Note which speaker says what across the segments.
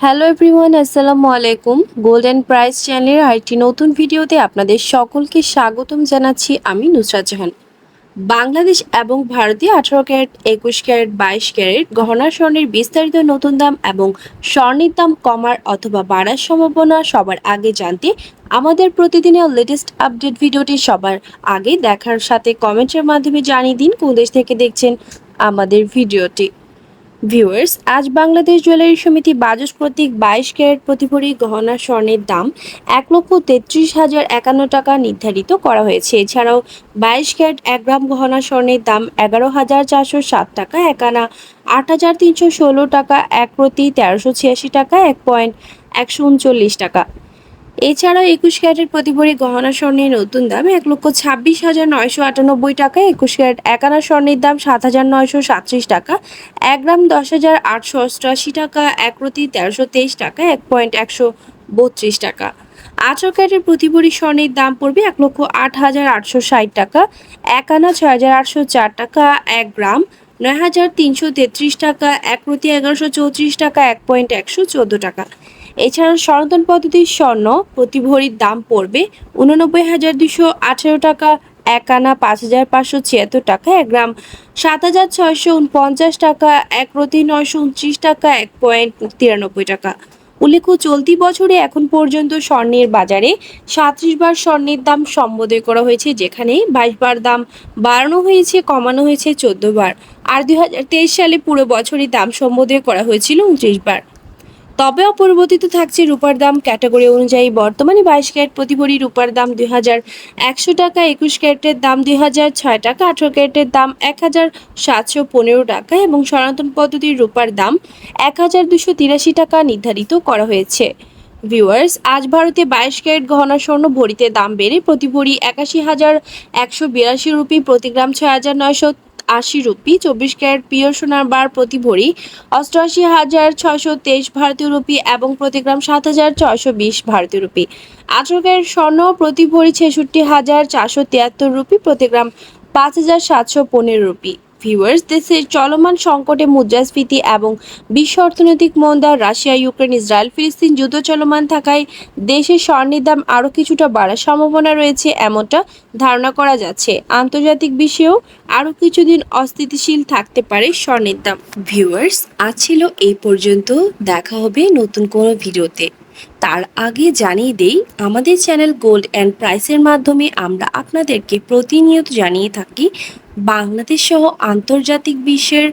Speaker 1: Hello everyone আসসালামু আলাইকুম golden price চ্যানেলের আরেকটি নতুন ভিডিওতে আপনাদের সকলকে স্বাগতম জানাচ্ছি আমি নুসরাত জাহান। বাংলাদেশ এবং ভারতে আঠারো ক্যারেট, একুশ ক্যারেট, বাইশ ক্যারেট গহনা স্বর্ণের বিস্তারিত নতুন দাম এবং স্বর্ণের দাম কমার অথবা বাড়ার সম্ভাবনা সবার আগে জানতে আমাদের প্রতিদিনের লেটেস্ট আপডেট ভিডিওটি সবার আগে দেখার সাথে কমেন্টের মাধ্যমে জানিয়ে দিন কোন দেশ থেকে দেখছেন আমাদের ভিডিওটি। ভিউয়ার্স আজ বাংলাদেশ জুয়েলারি সমিতি বাজস কর্তৃক বাইশ ক্যারেট প্রতি ভরি গহনা স্বর্ণের দাম এক লক্ষ তেত্রিশ হাজার একান্ন টাকা নির্ধারিত করা হয়েছে। এছাড়াও বাইশ ক্যারেট এক গ্রাম গহনা স্বর্ণের দাম এগারো হাজার চারশো সাত টাকা এক আনা আট হাজার তিনশো ষোলো টাকা, এক প্রতি তেরোশো ছিয়াশি টাকা, এক পয়েন্ট একশো উনচল্লিশ টাকা। এছাড়াও একুশ ক্যারেটের প্রতি ভরি গহনা স্বর্ণের নতুন দাম এক লক্ষ ছাব্বিশ হাজার নয়শো আটানব্বই টাকা, একুশ ক্যারেট একানা স্বর্ণের দাম সাত হাজার নয়শো সাতত্রিশ টাকা, এক গ্রাম দশ হাজার আটশো অষ্টআশি টাকা, এক প্রতি তেরোশো তেইশ টাকা, এক পয়েন্ট একশো বত্রিশ টাকা। আঠারো ক্যারেটের প্রতি ভরি স্বর্ণের দাম পড়বে এক লক্ষ আট হাজার আটশো ষাট টাকা এক আনা ছয় হাজার আটশো চার টাকা, এক গ্রাম নয় হাজার তিনশো তেত্রিশ টাকা, এক প্রতি এগারোশো চৌত্রিশ টাকা, এক পয়েন্ট একশো চোদ্দ টাকা। এছাড়াও সনাতন পদ্ধতির স্বর্ণ প্রতি ভরির দাম পড়বে উননব্বই হাজার দুশো আঠেরো টাকা, এক আনা পাঁচ হাজার পাঁচশো ছিয়াত্তর টাকা, এক গ্রাম সাত হাজার ছয়শো উনপঞ্চাশ টাকা, এক প্রতি নয়শো উনত্রিশ টাকা, এক পয়েন্ট তিরানব্বই টাকা। উল্লেখ্য, চলতি বছরে এখন পর্যন্ত স্বর্ণের বাজারে সাঁত্রিশ বার স্বর্ণের দাম সম্বোধন করা হয়েছে, যেখানে বাইশ বার দাম বাড়ানো হয়েছে, কমানো হয়েছে চোদ্দ বার। আর দুই হাজার তেইশ সালে পুরো বছরই দাম সম্বোধন করা হয়েছিল উনত্রিশ বার। তবে অপরিবর্তিত থাকছে রূপার দাম ক্যাটাগরি অনুযায়ী। বর্তমানে বাইশ ক্যারেট প্রতি ভরি রূপার দাম দুই হাজার একশো টাকা, একুশ ক্যারেটের দাম দুই হাজার ছয় টাকা, আঠারো ক্যারেটের দাম এক হাজার সাতশো পনেরো টাকা এবং সনাতন পদ্ধতির রূপার দাম এক হাজার দুশো তিরাশি টাকা নির্ধারিত করা হয়েছে। ভিউয়ার্স, আজ ভারতে বাইশ ক্যারেট গহনা স্বর্ণ ভরিতে দাম বেড়ে প্রতি ভরি একাশি হাজার একশো বিরাশি রুপি, প্রতি গ্রাম ছয় হাজার নয়শো আশি রুপি, চব্বিশ ক্যারেট পিওর সোনার বার প্রতি ভরি, অষ্টআশি হাজার ছয়শো তেইশ ভারতীয় রুপি এবং প্রতি গ্রাম সাত হাজার ছয়শো বিশ ভারতীয় রুপি। আঠারো ক্যারেট স্বর্ণ প্রতি ভরি ছেষট্টি হাজার চারশো তিয়াত্তর রুপি, প্রতি গ্রাম পাঁচ হাজার সাতশো পনেরো রুপি। ভিউয়ার্স দেশের চলমান সংকটে মুদ্রাস্ফীতি এবং বিশ্ব অর্থনৈতিক মন্দা রাশিয়া ইউক্রেন ইসরায়েল ফিলিস্তিন যুদ্ধ চলমান থাকায় দেশের স্বর্ণের দাম আরও কিছুটা বাড়ার সম্ভাবনা রয়েছে এমনটা ধারণা করা যাচ্ছে। আন্তর্জাতিক বিষয়েও আরও কিছুদিন অস্থিতিশীল থাকতে পারে স্বর্ণের দাম। ভিউয়ার্স আজ ছিল এই পর্যন্ত। দেখা হবে নতুন কোনো ভিডিওতে। তার আগে জানিয়ে দেই, আমাদের চ্যানেল গোল্ড অ্যান্ড প্রাইসের মাধ্যমে আমরা আপনাদেরকে প্রতিনিয়ত জানিয়ে থাকি, বাংলাদেশ সহ আন্তর্জাতিক বিশ্বের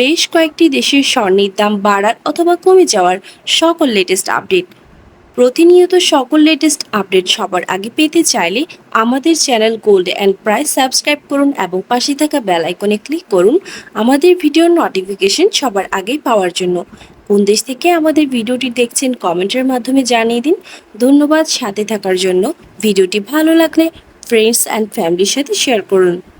Speaker 1: বেশ কয়েকটি দেশের স্বর্ণের দাম বাড়ার অথবা কমে যাওয়ার সকল লেটেস্ট আপডেট প্রতিনিয়ত সকল লেটেস্ট আপডেট সবার আগে পেতে চাইলে আমাদের channel gold and price subscribe করুন এবং পাশে থাকা বেল আইকনে ক্লিক করুন। আমাদের ভিডিওর নোটিফিকেশন সবার আগে পাওয়ার জন্য। কোন দেশ থেকে আমাদের ভিডিওটি দেখছেন কমেন্টের মাধ্যমে জানিয়ে দিন। ধন্যবাদ সাথে থাকার জন্য। ভিডিওটি ভালো লাগলে ফ্রেন্ডস অ্যান্ড ফ্যামিলির সাথে শেয়ার করুন।